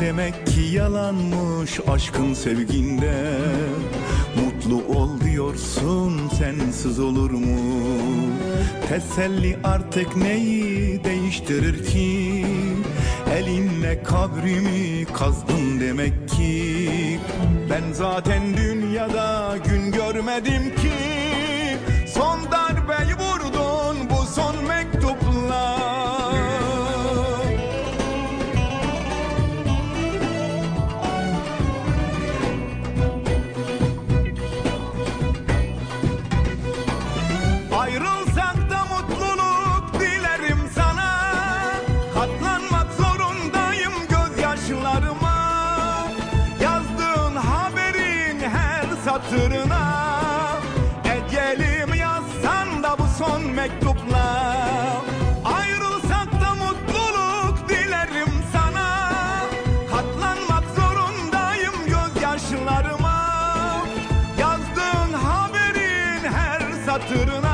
Demek ki yalanmış aşkın sevginde Mutlu ol diyorsun sensiz olur mu? Teselli artık neyi değiştirir ki? Elinle kabrimi kazdın demek ki Ben zaten dünyada gün görmedim ki Son darbeyi vurdun her satırına Ecelim yazsan da bu son mektupla. Ayrılsak da mutluluk dilerim sana. Katlanmak zorundayım gözyaşlarıma. Yazdığın haberin her satırına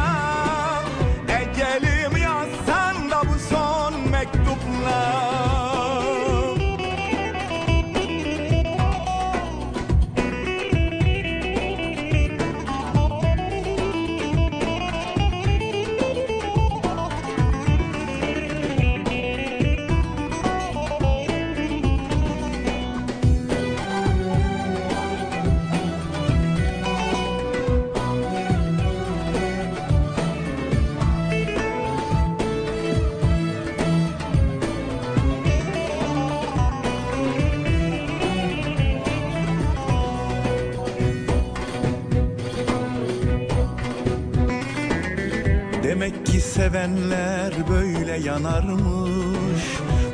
sevenler böyle yanarmış.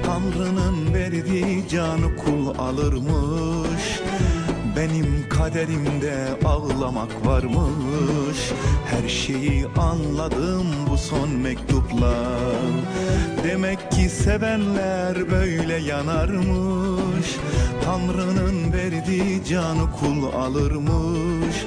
Tanrı'nın verdiği canı kul alırmış. Benim kaderimde ağlamak varmış. Her şeyi anladım bu son mektupla. Demek ki sevenler böyle yanarmış. Tanrı'nın verdiği canı kul alırmış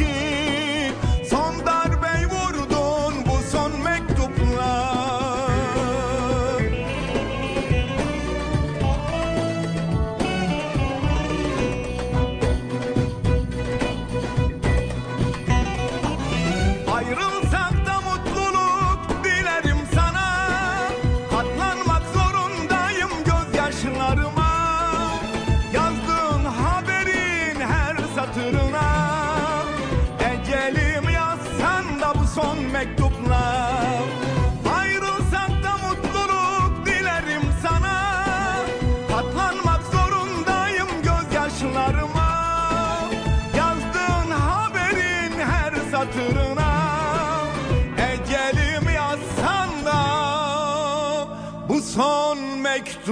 son mektuplar